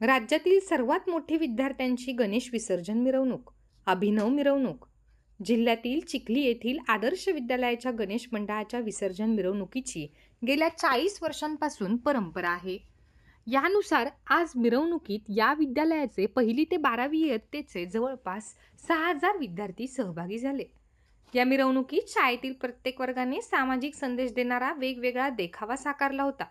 राज्यातील सर्वात मोठी विद्यार्थ्यांची गणेश विसर्जन मिरवणूक अभिनव मिरवणूक. जिल्ह्यातील चिखली येथील आदर्श विद्यालयाच्या गणेश मंडळाच्या विसर्जन मिरवणुकीची गेल्या चाळीस वर्षांपासून परंपरा आहे. यानुसार आज मिरवणुकीत या विद्यालयाचे पहिली ते बारावी इयत्तेचे जवळपास सहा हजार विद्यार्थी सहभागी झाले. या मिरवणुकीत शाळेतील प्रत्येक वर्गाने सामाजिक संदेश देणारा वेगवेगळा देखावा साकारला होता.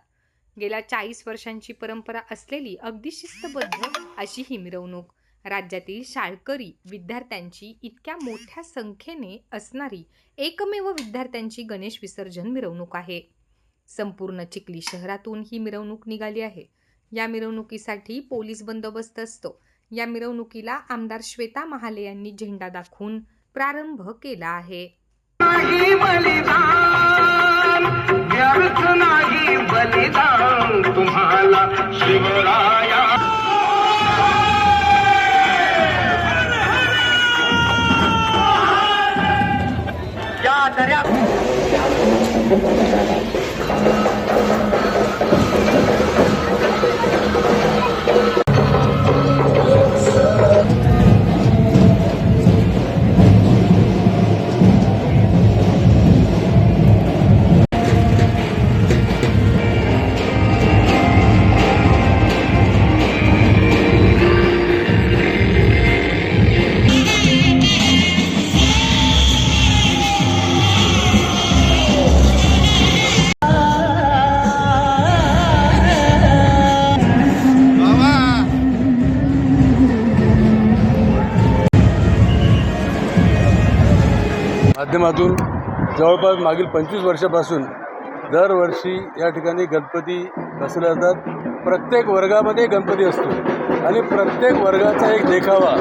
गेल्या चाळीस वर्षांची परंपरा असलेली अगदी शिस्तबद्ध अशी ही मिरवणूक राज्यातील शाळकरी विद्यार्थ्यांची इतक्या मोठ्या संख्येने असणारी एकमेव विद्यार्थ्यांची गणेश विसर्जन मिरवणूक आहे. संपूर्ण चिखली शहरातून ही मिरवणूक निघाली आहे. या मिरवणुकीसाठी पोलीस बंदोबस्त असतो. या मिरवणुकीला आमदार श्वेता महाले यांनी झेंडा दाखवून प्रारंभ केला आहे. माध्यमातून जवळपास मागील पंचवीस वर्षापासून दरवर्षी या ठिकाणी गणपती बसवले जातात. प्रत्येक वर्गामध्ये गणपती असतो. आणि प्रत्येक वर्गाचा एक देखावा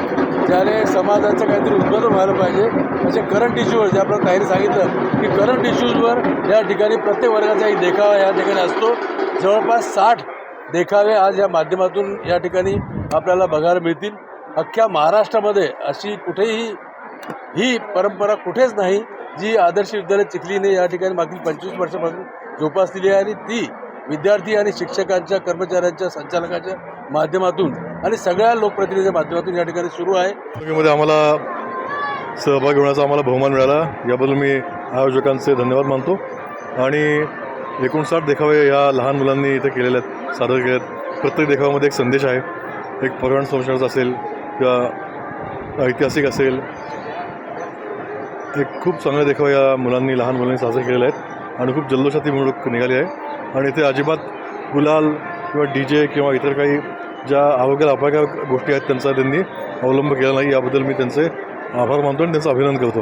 ज्याने समाजाचं काहीतरी उत्पादन व्हायला पाहिजे असे करंट इश्यूवर जे आपण ताईने सांगितलं की करंट इश्यूजवर या ठिकाणी प्रत्येक वर्गाचा एक देखावा या ठिकाणी असतो. जवळपास साठ देखावे आज या माध्यमातून या ठिकाणी आपल्याला बघायला मिळतील. अख्ख्या महाराष्ट्रामध्ये अशी कुठेही ही परंपरा कुठेच नाही जी आदर्श विद्यालय चिखलीने या ठिकाणी मागील पंचवीस वर्षापासून जोपासलेली आहे आणि ती विद्यार्थी आणि शिक्षकांच्या कर्मचाऱ्यांच्या संचालकाच्या माध्यमातून आणि सगळ्या लोकप्रतिनिधीच्या माध्यमातून या ठिकाणी सुरू आहे. आम्हाला सहभागी होण्याचा आम्हाला बहुमान मिळाला. याबद्दल मी आयोजकांचे धन्यवाद मानतो. आणि एकोणसाठ देखावे या लहान मुलांनी इथे केलेले आहेत सादर केले आहेत. प्रत्येक देखाव्यामध्ये एक संदेश आहे. एक पर्यावरण संशयाचा असेल किंवा ऐतिहासिक असेल एक खूप चांगले देखावा या मुलांनी लहान मुलांनी साजरे केलेले आहेत. आणि खूप जल्लोषात ही मिरवणूक निघाली आहे. आणि इथे अजिबात गुलाल किंवा डी जे किंवा इतर काही ज्या अवघ्या अपायकारक गोष्टी आहेत त्यांचा त्यांनी अवलंब केला नाही. याबद्दल मी त्यांचे आभार मानतो आणि त्यांचं अभिनंदन करतो.